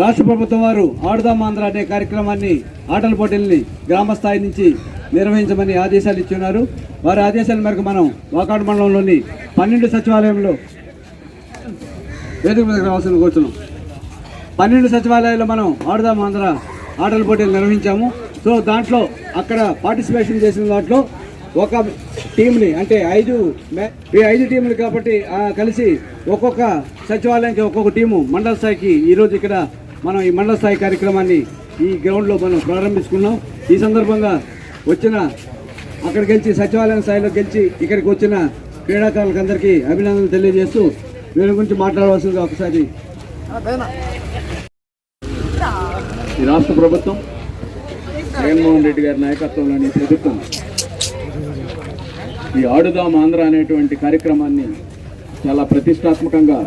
రాష్ట్ర ప్రభుత్వం వారు ఆడుదాం ఆంధ్ర అనే కార్యక్రమాన్ని ఆటల పోటీల్ని గ్రామ స్థాయి నుంచి నిర్వహించమని ఆదేశాలు ఇచ్చున్నారు. వారి ఆదేశాల మేరకు మనం వాకాడు మండలంలోని పన్నెండు సచివాలయంలో వేదిక మీదకి రావాల్సిన కూర్చున్నాం. పన్నెండు సచివాలయాల్లో మనం ఆడుదాం ఆంధ్ర ఆటల పోటీలు నిర్వహించాము. సో దాంట్లో అక్కడ పార్టిసిపేషన్ చేసిన దాంట్లో ఒక టీంని అంటే ఐదు ఈ ఐదు టీములు కాబట్టి కలిసి ఒక్కొక్క సచివాలయానికి ఒక్కొక్క టీము మండల స్థాయికి ఈరోజు ఇక్కడ మనం ఈ మండల స్థాయి కార్యక్రమాన్ని ఈ గ్రౌండ్లో మనం ప్రారంభించుకున్నాం. ఈ సందర్భంగా వచ్చిన అక్కడ గెలిచి సచివాలయం స్థాయిలో గెలిచి ఇక్కడికి వచ్చిన క్రీడాకారులకు అందరికీ అభినందనలు తెలియజేస్తూ వీరి గురించి మాట్లాడవలసిందిగా ఒకసారి. ఈ రాష్ట్ర ప్రభుత్వం జగన్మోహన్ రెడ్డి గారి నాయకత్వంలోని ప్రభుత్వం ఈ ఆడుదాం ఆంధ్ర అనేటువంటి కార్యక్రమాన్ని చాలా ప్రతిష్టాత్మకంగా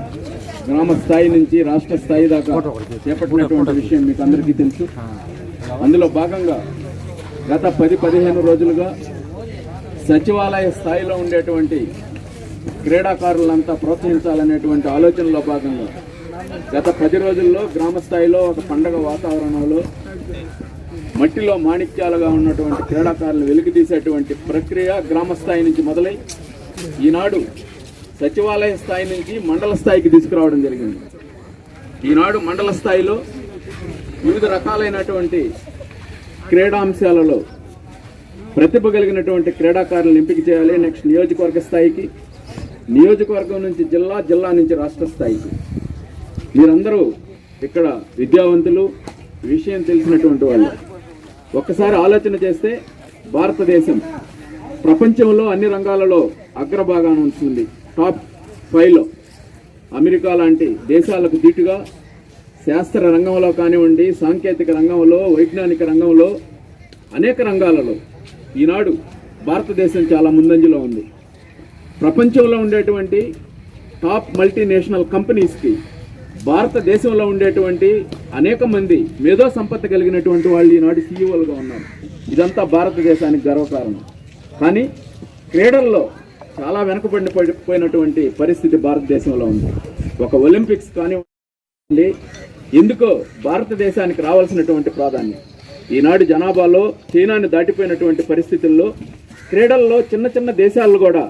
గ్రామ స్థాయి నుంచి రాష్ట్ర స్థాయి దాకా చేపట్టినటువంటి విషయం మీకు అందరికీ తెలుసు. అందులో భాగంగా గత పది పదిహేను రోజులుగా సచివాలయ స్థాయిలో ఉండేటువంటి క్రీడాకారులంతా ప్రోత్సహించాలనేటువంటి ఆలోచనలో భాగంగా గత పది రోజుల్లో గ్రామ స్థాయిలో ఒక పండగ వాతావరణంలో మట్టిలో మాణిక్యాలుగా ఉన్నటువంటి క్రీడాకారులు వెలికితీసేటువంటి ప్రక్రియ గ్రామ స్థాయి నుంచి మొదలై ఈనాడు సచివాలయ స్థాయి నుంచి మండల స్థాయికి తీసుకురావడం జరిగింది. ఈనాడు మండల స్థాయిలో వివిధ రకాలైనటువంటి క్రీడాంశాలలో ప్రతిభ కలిగినటువంటి క్రీడాకారులను ఎంపిక చేయాలి. నెక్స్ట్ నియోజకవర్గ స్థాయికి నియోజకవర్గం నుంచి జిల్లా జిల్లా నుంచి రాష్ట్ర స్థాయికి. మీరందరూ ఇక్కడ విద్యావంతులు విషయం తెలిసినటువంటి వాళ్ళు. ఒక్కసారి ఆలోచన చేస్తే భారతదేశం ప్రపంచంలో అన్ని రంగాలలో అగ్రభాగాన ఉంటుంది టాప్ ఫైవ్లో అమెరికా లాంటి దేశాలకు దీటుగా శాస్త్ర రంగంలో కానివ్వండి సాంకేతిక రంగంలో వైజ్ఞానిక రంగంలో అనేక రంగాలలో ఈనాడు భారతదేశం చాలా ముందంజలో ఉంది. ప్రపంచంలో ఉండేటువంటి టాప్ మల్టీనేషనల్ కంపెనీస్కి భారతదేశంలో ఉండేటువంటి అనేక మంది మేధో సంపత్తి కలిగినటువంటి వాళ్ళు ఈనాడు సీఈఓలుగా ఉన్నారు. ఇదంతా భారతదేశానికి గర్వకారణం. కానీ క్రీడల్లో చాలా వెనుకబడి పడిపోయినటువంటి పరిస్థితి భారతదేశంలో ఉంది. ఒక ఒలింపిక్స్ కానివ్వండి ఎందుకో భారతదేశానికి రావాల్సినటువంటి ప్రాధాన్యం. ఈనాడు జనాభాలో చైనాని దాటిపోయినటువంటి పరిస్థితుల్లో క్రీడల్లో చిన్న చిన్న దేశాలు కూడా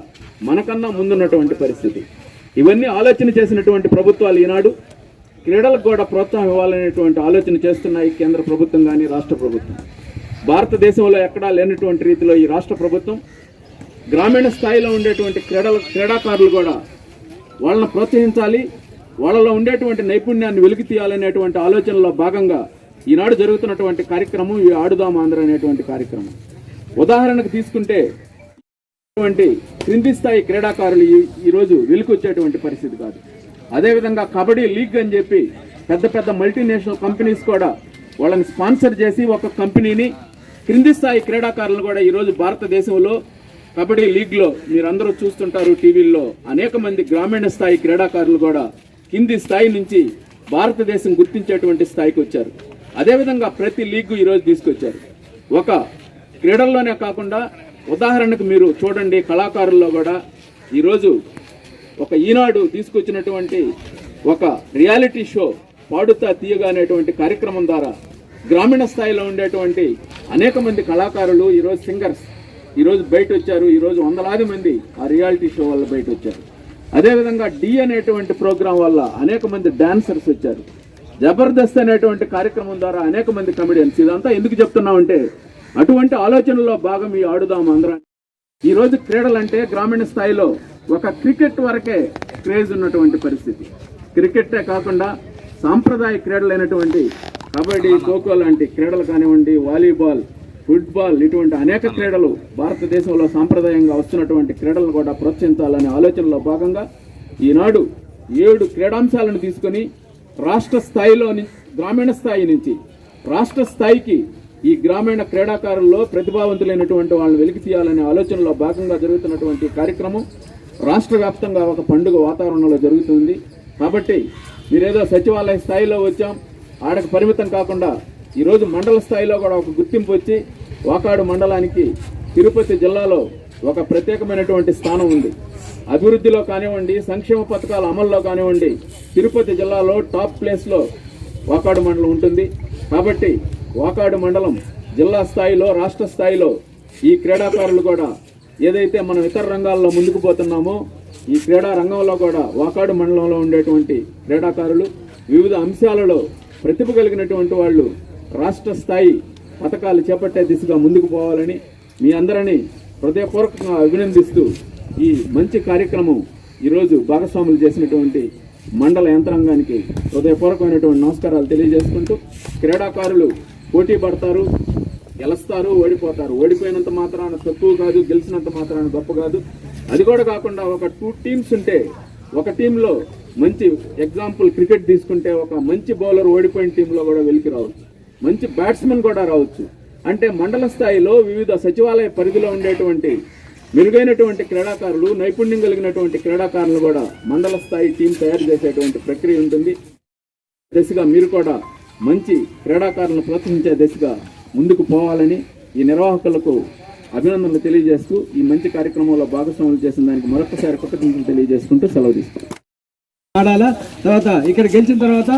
మనకన్నా ముందున్నటువంటి పరిస్థితి. ఇవన్నీ ఆలోచన చేసినటువంటి ప్రభుత్వాలు ఈనాడు క్రీడలకు కూడా ప్రోత్సాహం ఇవ్వాలనేటువంటి ఆలోచన చేస్తున్నాయి కేంద్ర ప్రభుత్వం కానీ రాష్ట్ర ప్రభుత్వం. భారతదేశంలో ఎక్కడా లేనటువంటి రీతిలో ఈ రాష్ట్ర ప్రభుత్వం గ్రామీణ స్థాయిలో ఉండేటువంటి క్రీడల క్రీడాకారులు కూడా వాళ్ళని ప్రోత్సహించాలి వాళ్ళలో ఉండేటువంటి నైపుణ్యాన్ని వెలికి తీయాలనేటువంటి ఆలోచనలో భాగంగా ఈనాడు జరుగుతున్నటువంటి కార్యక్రమం ఈ ఆడుదాం ఆంధ్ర అనేటువంటి కార్యక్రమం. ఉదాహరణకు తీసుకుంటే అటువంటి క్రింది స్థాయి క్రీడాకారులు ఈ- ఈరోజు వెలుకొచ్చేటువంటి పరిస్థితి కాదు. అదేవిధంగా కబడ్డీ లీగ్ అని చెప్పి పెద్ద పెద్ద మల్టీనేషనల్ కంపెనీస్ కూడా వాళ్ళని స్పాన్సర్ చేసి ఒక కంపెనీని క్రింది స్థాయి క్రీడాకారులు కూడా ఈరోజు భారతదేశంలో కబడ్డీ లీగ్లో మీరందరూ చూస్తుంటారు టీవీల్లో అనేక మంది గ్రామీణ స్థాయి క్రీడాకారులు కూడా కింది స్థాయి నుంచి భారతదేశం గుర్తించేటువంటి స్థాయికి వచ్చారు. అదేవిధంగా ప్రతి లీగ్ ఈరోజు తీసుకొచ్చారు. ఒక క్రీడల్లోనే కాకుండా ఉదాహరణకు మీరు చూడండి కళాకారుల్లో కూడా ఈరోజు ఒక ఈనాడు తీసుకొచ్చినటువంటి ఒక రియాలిటీ షో పాడుతా తీయగా అనేటువంటి కార్యక్రమం ద్వారా గ్రామీణ స్థాయిలో ఉండేటువంటి అనేక మంది కళాకారులు ఈరోజు సింగర్స్ ఈరోజు బయట వచ్చారు ఈరోజు వందలాది మంది ఆ రియాలిటీ షో వల్ల బయట వచ్చారు అదేవిధంగా డి అనేటువంటి ప్రోగ్రాం వల్ల అనేక మంది డాన్సర్స్ వచ్చారు. జబర్దస్త్ అనేటువంటి కార్యక్రమం ద్వారా అనేక మంది కమెడియన్స్ ఇదంతా ఎందుకు చెప్తున్నామంటే అటువంటి ఆలోచనలో భాగం ఈ ఆడుదాం అందరం ఈరోజు క్రీడలంటే గ్రామీణ స్థాయిలో ఒక క్రికెట్ వరకే క్రేజ్ ఉన్నటువంటి పరిస్థితి. క్రికెటే కాకుండా సాంప్రదాయ క్రీడలైనటువంటి కబడ్డీ ఖోఖో లాంటి క్రీడలు కానివ్వండి వాలీబాల్ ఫుట్బాల్ ఇటువంటి అనేక క్రీడలు భారతదేశంలో సాంప్రదాయంగా వస్తున్నటువంటి క్రీడలు కూడా ప్రోత్సహించాలనే ఆలోచనలో భాగంగా ఈనాడు ఏడు క్రీడాంశాలను తీసుకొని రాష్ట్ర స్థాయిలోని గ్రామీణ స్థాయి నుంచి రాష్ట్ర స్థాయికి ఈ గ్రామీణ క్రీడాకారుల్లో ప్రతిభావంతులైనటువంటి వాళ్ళని వెలికి తీయాలనే ఆలోచనలో భాగంగా జరుగుతున్నటువంటి కార్యక్రమం రాష్ట్ర వ్యాప్తంగా ఒక పండుగ వాతావరణంలో జరుగుతుంది. కాబట్టి మీరేదో సచివాలయ స్థాయిలో వచ్చాం ఆడకు పరిమితం కాకుండా ఈరోజు మండల స్థాయిలో కూడా ఒక గుర్తింపు వచ్చి వాకాడు మండలానికి తిరుపతి జిల్లాలో ఒక ప్రత్యేకమైనటువంటి స్థానం ఉంది. అభివృద్ధిలో కానివ్వండి సంక్షేమ పథకాల అమల్లో కానివ్వండి తిరుపతి జిల్లాలో టాప్ ప్లేస్లో వాకాడు మండలం ఉంటుంది. కాబట్టి వాకాడు మండలం జిల్లా స్థాయిలో రాష్ట్ర స్థాయిలో ఈ క్రీడాకారులు కూడా ఏదైతే మనం ఇతర రంగాల్లో ముందుకు పోతున్నామో ఈ క్రీడా రంగంలో కూడా వాకాడు మండలంలో ఉండేటువంటి క్రీడాకారులు వివిధ అంశాలలో ప్రతిభ కలిగినటువంటి వాళ్ళు రాష్ట్ర స్థాయి పథకాలు చేపట్టే దిశగా ముందుకు పోవాలని మీ అందరినీ హృదయపూర్వకంగా అభినందిస్తూ ఈ మంచి కార్యక్రమం ఈరోజు భాగస్వాములు చేసినటువంటి మండల యంత్రాంగానికి హృదయపూర్వకమైనటువంటి నమస్కారాలు తెలియజేసుకుంటూ క్రీడాకారులు పోటీ పడతారు. గెలుస్తారు ఓడిపోతారు. ఓడిపోయినంత మాత్రాన తక్కువ కాదు గెలిచినంత మాత్రాన గొప్ప కాదు. అది కూడా కాకుండా ఒక టూ టీమ్స్ ఉంటే ఒక టీంలో మంచి ఎగ్జాంపుల్ క్రికెట్ తీసుకుంటే ఒక మంచి బౌలర్ ఓడిపోయిన టీంలో కూడా వెలికి రావచ్చు. మంచి బ్యాట్స్మెన్ కూడా రావచ్చు. అంటే మండల స్థాయిలో వివిధ సచివాలయ పరిధిలో ఉండేటువంటి మెరుగైనటువంటి క్రీడాకారులు నైపుణ్యం కలిగినటువంటి క్రీడాకారులు కూడా మండల స్థాయి టీం తయారు చేసేటువంటి ప్రక్రియ ఉంటుంది. దిశగా మీరు కూడా మంచి క్రీడాకారులను ప్రోత్సహించే దిశగా ముందుకు పోవాలని ఈ నిర్వాహకులకు అభినందనలు తెలియజేస్తూ ఈ మంచి కార్యక్రమంలో భాగస్వాములు చేసిన దానికి మరొకసారి కృతజ్ఞతలు తెలియజేసుకుంటూ సెలవు తీసుకుంటాం. ఆడాలా? తర్వాత ఇక్కడ గెలిచిన తర్వాత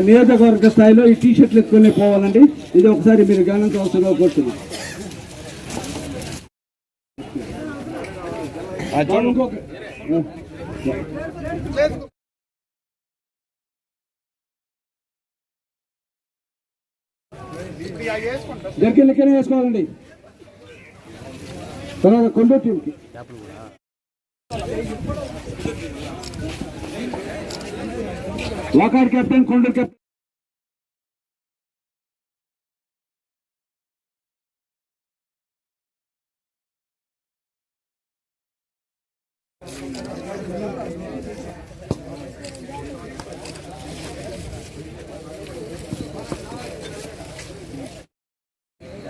నియోజకవర్గ స్థాయిలో ఈ టీ షర్ట్లు ఎత్తుకొని పోవాలండి. ఇది ఒకసారి మీరు గమనించవలసిందిగా కోరుతున్నాం ఇంకొక- దగ్గర లెక్కనే వేసుకోవాలండి. తర్వాత కొండూరు టీంకి. Vakad captain Konduru captain.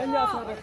ఏం చేస్తున్నారు?